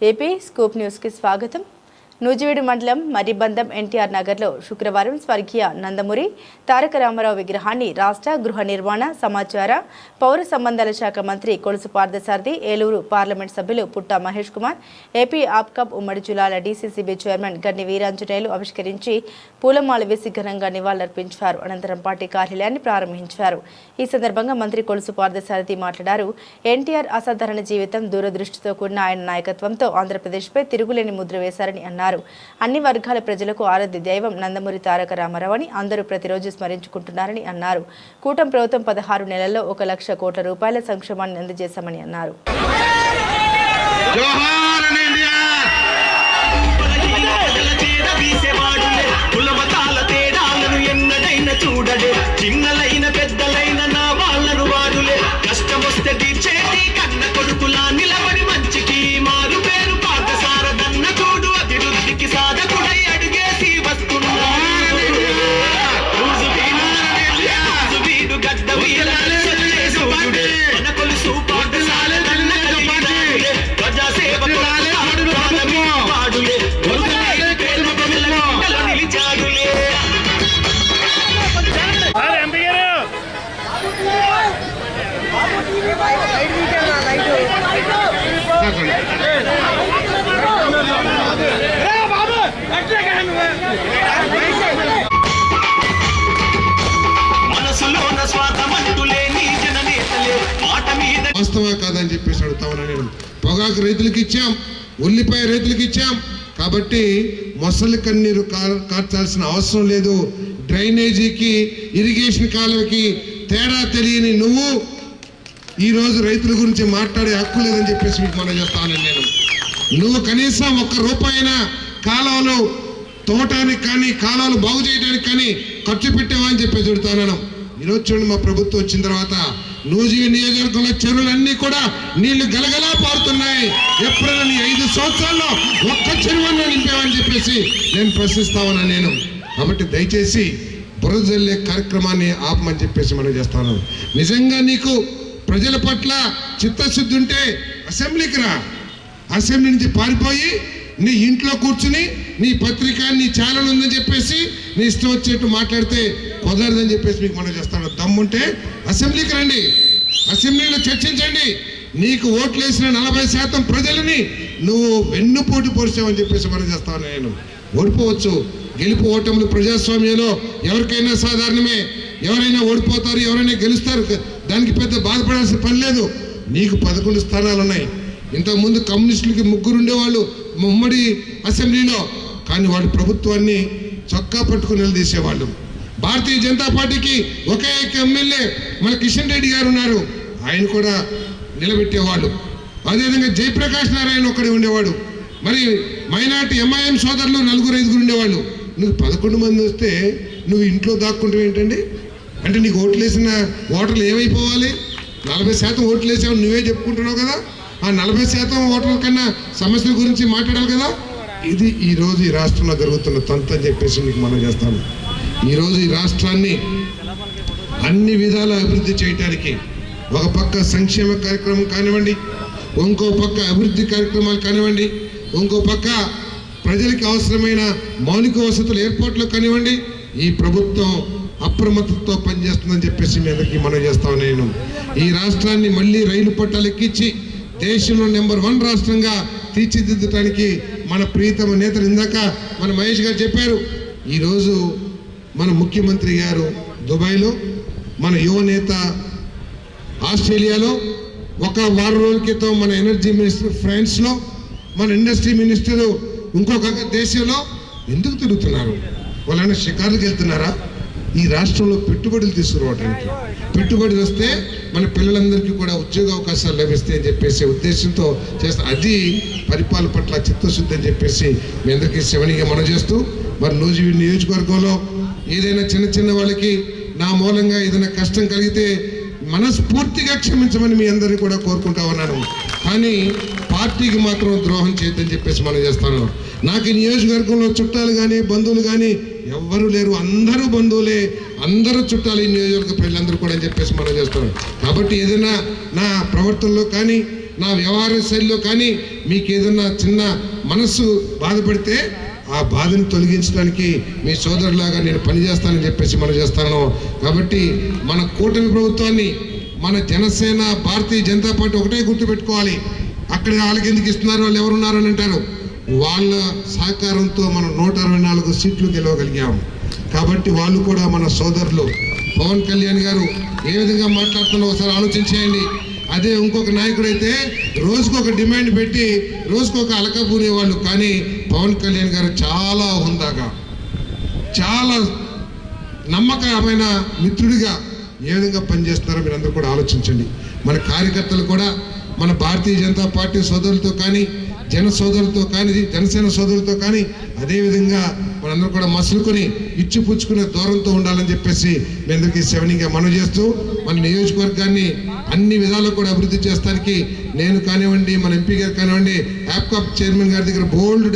AP scoop న్యూస్కి స్వాగతం నూజివీడు మండలం మరిబంధం ఎన్టీఆర్ నగర్లో శుక్రవారం స్వర్గీయ నందమూరి తారక రామారావు విగ్రహాన్ని రాష్ట్ర గృహ నిర్మాణ సమాచార పౌర సంబంధాల శాఖ మంత్రి కొలుసు పార్థసారథి ఏలూరు పార్లమెంట్ సభ్యులు పుట్ట మహేష్ కుమార్ ఏపీ ఆప్కబ్ ఉమ్మడి జిల్లాల డీసీసీబీ చైర్మన్ గన్ని వీరాంజనేయులు ఆవిష్కరించి పూలమాల వేసి ఘనంగా నివాళులర్పించారు. అనంతరం పార్టీ కార్యాలయాన్ని ప్రారంభించారు. ఈ సందర్భంగా మంత్రి కొలుసు పార్థసారథి మాట్లాడారు. ఎన్టీఆర్ అసాధారణ జీవితం దూరదృష్టితో కూడిన ఆయన నాయకత్వంతో ఆంధ్రప్రదేశ్పై తిరుగులేని ముద్ర వేశారని అన్నారు. అన్ని వర్గాల ప్రజలకు ఆరాధ్య దైవం నందమూరి తారక రామారావు అని అందరూ ప్రతిరోజు స్మరించుకుంటున్నారని అన్నారు. కూటమి ప్రభుత్వం పదహారు నెలల్లో ఒక లక్ష కోట్ల రూపాయల సంక్షేమాన్ని అందజేశామని అన్నారు. జోహార్ వాస్తవా కాదని చెప్పేసి అడుగుతామని నేను. పొగాకు రైతులకు ఇచ్చాం ఉల్లిపాయ రైతులకు ఇచ్చాం. కాబట్టి మొసలి కన్నీరు కార్చాల్సిన అవసరం లేదు. డ్రైనేజీకి ఇరిగేషన్ కాలువకి తేడా తెలియని నువ్వు ఈరోజు రైతుల గురించి మాట్లాడే హక్కు లేదని చెప్పేసి మీకు మనం చెప్తాను నేను. నువ్వు కనీసం ఒక్క రూపాయినా కాలువలు తోటానికి కానీ కాలువలు బాగు చేయడానికి కానీ ఖర్చు పెట్టావా అని చెప్పేసి చెడుతాను ఈరోజు చూడండి మా ప్రభుత్వం వచ్చిన తర్వాత నూజివి నియోజకవర్గంలో చెరువులన్నీ కూడా నీళ్ళు గలగలా పారుతున్నాయి. ఎప్పుడైనా నీ ఐదు సంవత్సరాల్లో ఒక్క చెరువును నింపామని చెప్పేసి నేను ప్రశ్నిస్తా ఉన్నా నేను. కాబట్టి దయచేసి బురద జల్లే కార్యక్రమాన్ని ఆపమని చెప్పేసి మనం చేస్తాను నిజంగా నీకు ప్రజల పట్ల చిత్తశుద్ధి ఉంటే అసెంబ్లీకి రా. అసెంబ్లీ నుంచి పారిపోయి నీ ఇంట్లో కూర్చుని నీ పత్రిక నీ ఛానల్ ఉందని చెప్పేసి నీ ఇష్టం వచ్చేట్టు మాట్లాడితే కుదరదని చెప్పేసి మీకు మనం చేస్తాను. దమ్ముంటే అసెంబ్లీకి రండి అసెంబ్లీలో చర్చించండి. నీకు ఓట్లు వేసిన నలభై శాతం ప్రజలని నువ్వు వెన్నుపోటు పొడిచావని చెప్పేసి మనం చేస్తాను నేను. ఓడిపోవచ్చు. గెలుపు ఓటములు ప్రజాస్వామ్యంలో ఎవరికైనా సాధారణమే. ఎవరైనా ఓడిపోతారు ఎవరైనా గెలుస్తారు దానికి పెద్ద బాధపడాల్సిన పని లేదు. నీకు పదకొండు స్థానాలు ఉన్నాయి ఇంతకుముందు కమ్యూనిస్టులకి ముగ్గురు ఉండేవాళ్ళు ఉమ్మడి అసెంబ్లీలో. కానీ వాళ్ళు ప్రభుత్వాన్ని చొక్కా పట్టుకుని నిలదీసేవాళ్ళు. భారతీయ జనతా పార్టీకి ఒకే ఒక ఎమ్మెల్యే మన కిషన్ రెడ్డి గారు ఉన్నారు. ఆయన కూడా నిలబెట్టేవాళ్ళు అదేవిధంగా జయప్రకాష్ నారాయణ ఒక్కడే ఉండేవాడు. మరి మైనార్టీ ఎంఐఎం సోదరులు నలుగురు ఐదుగురు ఉండేవాళ్ళు. నువ్వు పదకొండు మంది వస్తే నువ్వు ఇంట్లో దాక్కుంటావు ఏంటండి? అంటే నీకు ఓట్లు వేసిన ఓటర్లు ఏమైపోవాలి? నలభై శాతం ఓట్లు వేసావు నువ్వే చెప్పుకుంటున్నావు కదా? ఆ నలభై శాతం ఓటర్ల కన్నా సమస్యల గురించి మాట్లాడాలి కదా? ఇది ఈరోజు ఈ రాష్ట్రంలో జరుగుతున్న తంత అని చెప్పేసి మీకు మనం చేస్తాను ఈరోజు ఈ రాష్ట్రాన్ని అన్ని విధాల అభివృద్ధి చేయటానికి ఒక పక్క సంక్షేమ కార్యక్రమం కానివ్వండి ఇంకో పక్క అభివృద్ధి కార్యక్రమాలు కానివ్వండి ఇంకో పక్క ప్రజలకు అవసరమైన మౌలిక వసతుల ఏర్పాట్లు కానివ్వండి ఈ ప్రభుత్వం అప్రమత్తతో పనిచేస్తుందని చెప్పేసి మీ అందరికీ మనం చేస్తాం నేను. ఈ రాష్ట్రాన్ని మళ్ళీ రైలు పట్టాలు ఎక్కించి దేశంలో నెంబర్ వన్ రాష్ట్రంగా తీర్చిదిద్దడానికి మన ప్రీతమ నేతలు ఇందాక మన మహేష్ గారు చెప్పారు. ఈరోజు మన ముఖ్యమంత్రి గారు దుబాయ్లో మన యువ నేత ఆస్ట్రేలియాలో ఒక వారం రోజుల క్రితం మన ఎనర్జీ మినిస్టర్ ఫ్రాన్స్లో మన ఇండస్ట్రీ మినిస్టరు ఇంకొక దేశంలో. ఎందుకు తిరుగుతున్నారు? వాళ్ళైనా షికార్లకు వెళ్తున్నారా? ఈ రాష్ట్రంలో పెట్టుబడులు తీసుకురావడానికి. పెట్టుబడులు వస్తే మన పిల్లలందరికీ కూడా ఉద్యోగ అవకాశాలు లభిస్తాయి అని చెప్పేసి ఉద్దేశంతో చేస్తా అది పరిపాలన పట్ల చిత్తశుద్ధి అని చెప్పేసి మీ అందరికీ శవనిగా మనం చేస్తూ మరి నూజివీ నియోజకవర్గంలో ఏదైనా చిన్న చిన్న వాళ్ళకి నా మూలంగా ఏదైనా కష్టం కలిగితే మనస్ఫూర్తిగా క్షమించమని మీ అందరినీ కూడా కోరుకుంటా ఉన్నాను. కానీ పార్టీకి మాత్రం ద్రోహం చేయొద్దని చెప్పేసి మనం చేస్తాను. నాకు ఈ నియోజకవర్గంలో చుట్టాలు కానీ బంధువులు కానీ ఎవ్వరు లేరు. అందరూ బంధువులే. అందరూ చుట్టాలు ఈ నియోజకవర్గ ప్రజలందరూ కూడా అని చెప్పేసి మనం చేస్తాను. కాబట్టి ఏదైనా నా ప్రవర్తనలో కానీ నా వ్యవహార శైలిలో కానీ మీకు ఏదన్నా చిన్న మనస్సు బాధపడితే ఆ బాధను తొలగించడానికి మీ సోదరులాగా నేను పనిచేస్తానని చెప్పేసి మనం చేస్తాను. కాబట్టి మన కూటమి ప్రభుత్వాన్ని మన జనసేన భారతీయ జనతా పార్టీ ఒకటే గుర్తుపెట్టుకోవాలి. అక్కడ వాళ్ళకి ఎందుకు ఇస్తున్నారు? వాళ్ళు ఎవరున్నారు అని అంటారు. వాళ్ళ సహకారంతో మనం నూట అరవై నాలుగు సీట్లు గెలవగలిగాము కాబట్టి వాళ్ళు కూడా మన సోదరులు. పవన్ కళ్యాణ్ గారు ఏ విధంగా మాట్లాడుతున్నారో ఒకసారి ఆలోచించేయండి అదే ఇంకొక నాయకుడు అయితే రోజుకు ఒక డిమాండ్ పెట్టి రోజుకు ఒక అలక కానీ పవన్ కళ్యాణ్ గారు చాలా హుందాగా చాలా నమ్మకమైన మిత్రుడిగా ఏ విధంగా పనిచేస్తున్నారో మీరు అందరూ కూడా ఆలోచించండి. మన కార్యకర్తలు కూడా మన భారతీయ జనతా పార్టీ సోదరులతో కానీ జన సోదరులతో కానీ జనసేన సోదరులతో కానీ అదేవిధంగా మనందరూ కూడా మసులుకొని ఇచ్చిపుచ్చుకునే దూరంతో ఉండాలని చెప్పేసి మీ అందరికీ సెవెనింగ్గా మనం చేస్తూ మన నియోజకవర్గాన్ని అన్ని విధాలు కూడా అభివృద్ధి చేస్తానికి నేను కానివ్వండి మన ఎంపీ గారు కానివ్వండి యాప్కాప్ చైర్మన్ గారి దగ్గర బోల్డ్